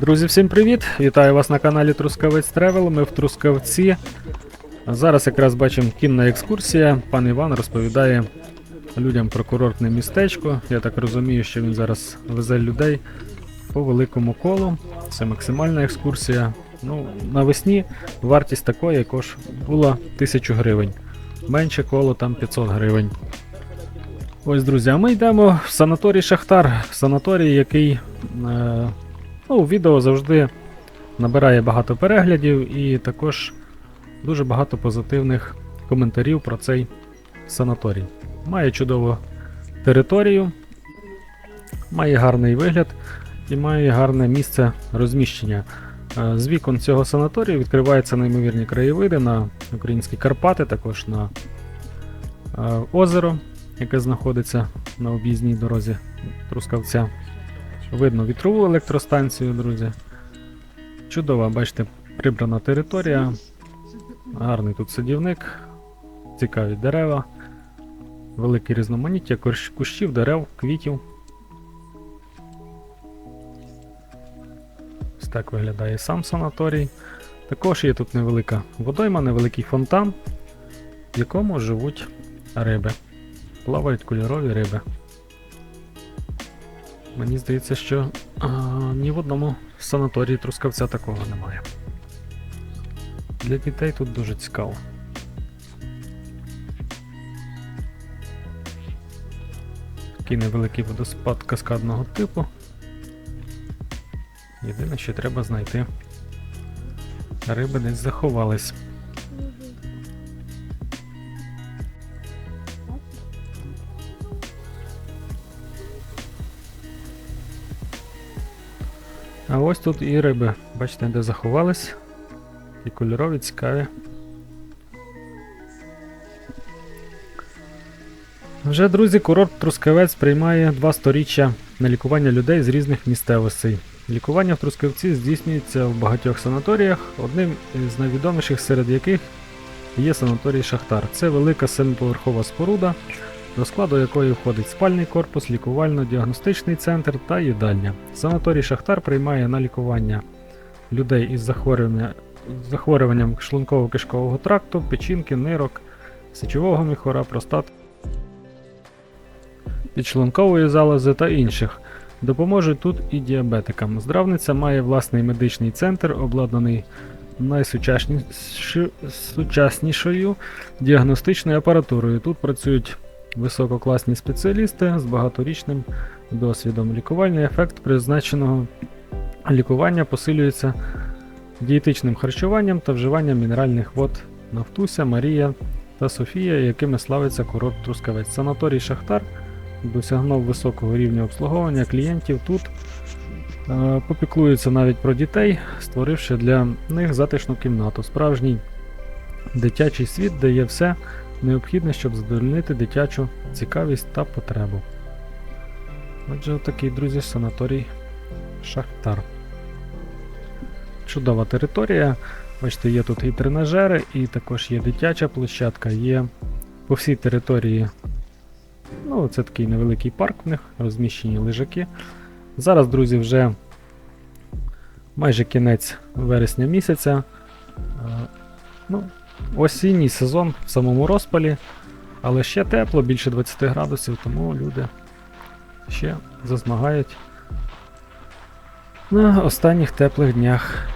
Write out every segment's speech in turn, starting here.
Друзі, всім привіт! Вітаю вас на каналі Трускавець Тревел. Ми в Трускавці. Зараз якраз бачимо кінна екскурсія. Пан Іван розповідає людям про курортне містечко. Я так розумію, що він зараз везе людей по великому колу. Це максимальна екскурсія. Ну, навесні вартість такої якож була 1000 гривень. Менше коло там 500 гривень. Ось, друзі, а ми йдемо в санаторій Шахтар. Санаторій, який. Е, Ну, відео завжди набирає багато переглядів і також дуже багато позитивних коментарів про цей санаторій. Має чудову територію, має гарний вигляд і має гарне місце розміщення. Е, З вікон цього санаторію відкриваються неймовірні краєвиди на українські Карпати, також на е, озеро, яке знаходиться на об'їзній дорозі Трускавця. Видно вітрову електростанцію, друзі. Чудова, бачите, прибрана територія. Гарний тут садівник, цікаві дерева, велике різноманіття кущів, дерев, квітів. Ось так виглядає сам санаторій. Також є тут невелика водойма, невеликий фонтан, в якому живуть риби. Плавають кольорові риби. Мені здається, що а, ні в одному санаторії Трускавця такого немає. Для дітей тут дуже цікаво. Такий невеликий водоспад каскадного типу. Єдине, що треба знайти. Риби десь заховались. А ось тут і риби. Бачите, де заховались. І кольорові цікаві. Вже, друзі, курорт Трускавець приймає два сторіччя на лікування людей з різних місцевостей. Лікування в Трускавці здійснюється в багатьох санаторіях, одним з найвідоміших серед яких є санаторій Шахтар. Це велика семиповерхова споруда, до складу якої входить спальний корпус, лікувально-діагностичний центр та їдальня. Санаторій Шахтар приймає на лікування людей із захворювання, захворюванням шлунково-кишкового тракту, печінки, нирок, сечового міхора, простат, підшлункової залози та інших. Допоможуть тут і діабетикам. Здравниця має власний медичний центр, обладнаний найсучаснішою діагностичною апаратурою. Тут працюють висококласні спеціалісти з багаторічним досвідом. Лікувальний ефект призначеного лікування посилюється дієтичним харчуванням та вживанням мінеральних вод Нафтуся, Марія та Софія, якими славиться курорт Трускавець. Санаторій Шахтар досягнув високого рівня обслуговування клієнтів тут. е, Попіклується навіть про дітей, створивши для них затишну кімнату. Справжній дитячий світ, де є все необхідне, щоб задовольнити дитячу цікавість та потребу. Отже, такий, друзі, санаторій Шахтар. Чудова територія. Бачите, є тут і тренажери, і також є дитяча площадка, є по всій території. Ну, це такий невеликий парк в них, розміщені лежаки. Зараз, друзі, вже майже кінець вересня місяця. Е, Ну, осінній сезон в самому розпалі, але ще тепло, більше 20 градусів, тому люди ще зазмагають на останніх теплих днях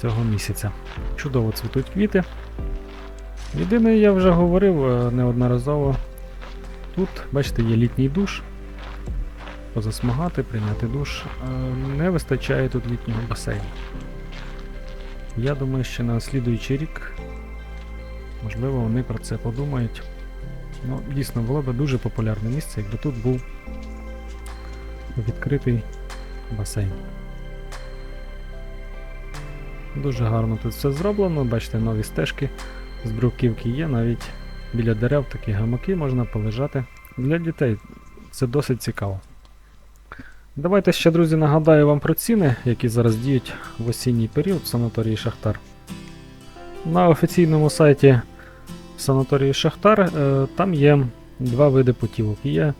цього місяця. Чудово цвітуть квіти. Єдине, я вже говорив е, неодноразово. Тут, бачите, є літній душ. Позасмагати, прийняти душ. Е, Не вистачає тут літнього басейну. Я думаю, що на слідуючий рік, можливо, вони про це подумають. Ну, дійсно, було б дуже популярне місце, якби тут був відкритий басейн. Дуже гарно тут все зроблено, бачите, нові стежки з бруківки є, навіть біля дерев такі гамаки можна полежати. Для дітей це досить цікаво. Давайте ще, друзі, нагадаю вам про ціни, які зараз діють в осінній період в санаторії Шахтар. На офіційному сайті санаторії Шахтар е, там є два види путівок. Є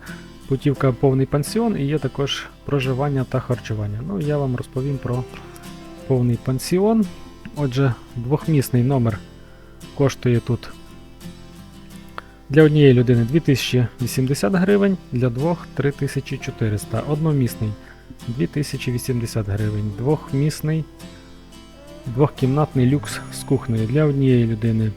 путівка повний пансіон і є також проживання та харчування. Ну, я вам розповім про повний пансіон. Отже, двохмісний номер коштує тут для однієї людини 2080 гривень, для двох 3400. Одномісний 2080 гривень. Двохмісний двохкімнатний люкс з кухнею для однієї людини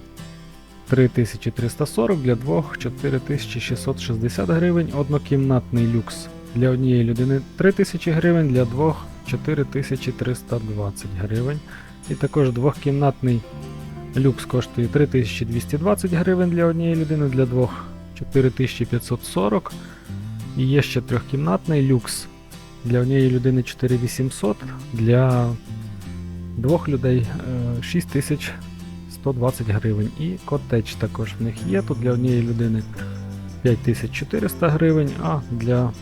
3340, для двох 4660 гривень. Однокімнатний люкс для однієї людини 3000 гривень, для двох 4320 гривень. І також двохкімнатний люкс коштує 3220 гривень для однієї людини, для двох 4540. І є ще трьохкімнатний люкс для однієї людини 4800, для двох людей е, 6120 гривень. І котедж також в них є. Тут для однієї людини 5400 гривень, а для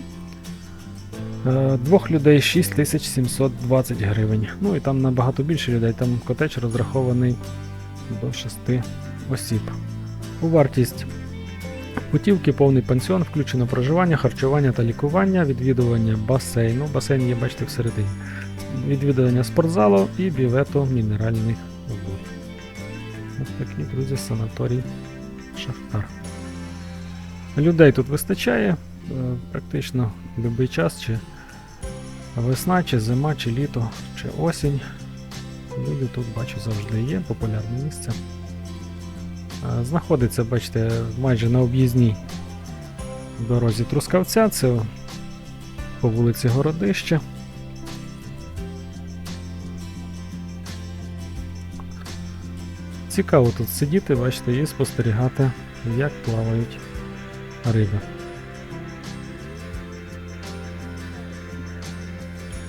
е, двох людей 6720 гривень. Ну і там набагато більше людей, там котедж розрахований до 6 осіб. У вартість путівки повний пансіон, включено проживання, харчування та лікування, відвідування басейну. Басейн є, бачите, всередині. Відвідування спортзалу і бювету мінеральних вод. Ось такий, друзі, санаторій Шахтар. Людей тут вистачає е, практично будь-який час, чи весна, чи зима, чи літо, чи осінь. Люди тут бачу завжди є, популярне місце. Е, Знаходиться, бачите, майже на об'їзній дорозі Трускавця, це по вулиці Городище. Цікаво тут сидіти, бачите, і спостерігати, як плавають риби.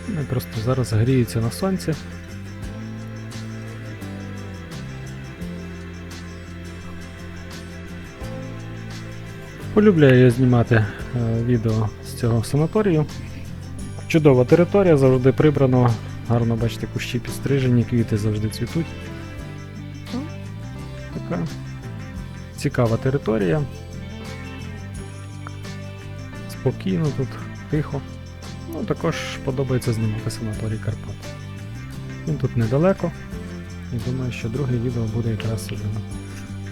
Вони просто зараз гріються на сонці. Полюбляю я знімати е, відео з цього санаторію. Чудова територія, завжди прибрано. Гарно бачите, кущі підстрижені, квіти завжди цвітуть. Така цікава територія. Спокійно тут, тихо. Ну, також подобається знімати санаторій Карпат. Він тут недалеко. І думаю, що друге відео буде якраз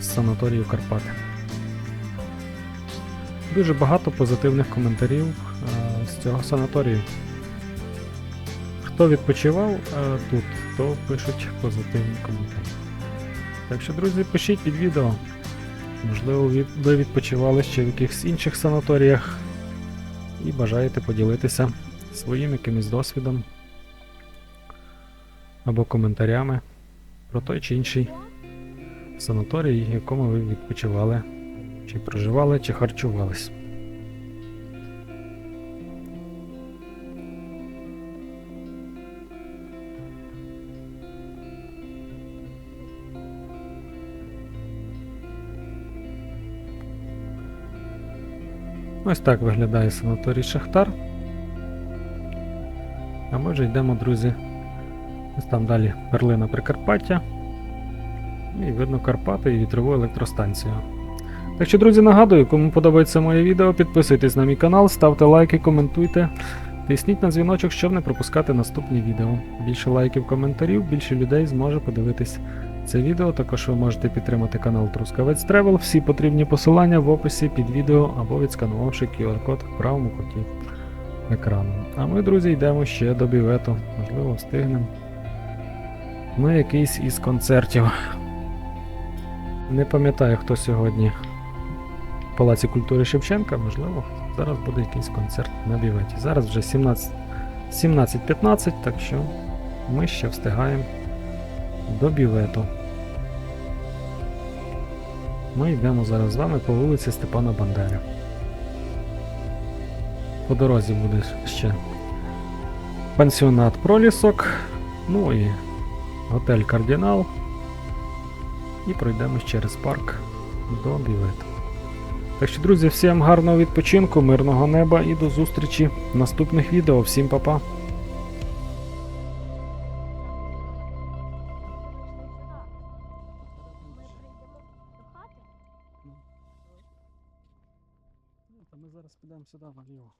з санаторію Карпати. Дуже багато позитивних коментарів е, з цього санаторію. Хто відпочивав е, тут, то пишуть позитивні коментарі. Так що, друзі, пишіть під відео. Можливо, ви відпочивали ще в якихось інших санаторіях і бажаєте поділитися своїм якимось досвідом або коментарями про той чи інший санаторій, в якому ви відпочивали, чи проживали, чи харчувались. Ось так виглядає санаторій Шахтар. А ми вже йдемо, друзі. Ось там далі перлина Прикарпаття. І видно Карпати і вітрову електростанцію. Так що, друзі, нагадую, кому подобається моє відео, підписуйтесь на мій канал, ставте лайки, коментуйте, тисніть на дзвіночок, щоб не пропускати наступні відео. Більше лайків, коментарів, більше людей зможе подивитись це відео. Також ви можете підтримати канал Трускавець Тревел. Всі потрібні посилання в описі під відео або відсканувавши QR-код в правому куті екрану. А ми, друзі, йдемо ще до бівету. Можливо, встигнемо. На якийсь із концертів. Не пам'ятаю, хто сьогодні в Палаці культури Шевченка, можливо, зараз буде якийсь концерт на біветі. Зараз вже 17 17.15, так що ми ще встигаємо до бівету. Ми йдемо зараз з вами по вулиці Степана Бандери. По дорозі буде ще пансіонат Пролісок, ну і готель Кардинал. І пройдемо через парк до бівету. Так що, друзі, всім гарного відпочинку, мирного неба і до зустрічі в наступних відео. Всім па-па! 知道了没有。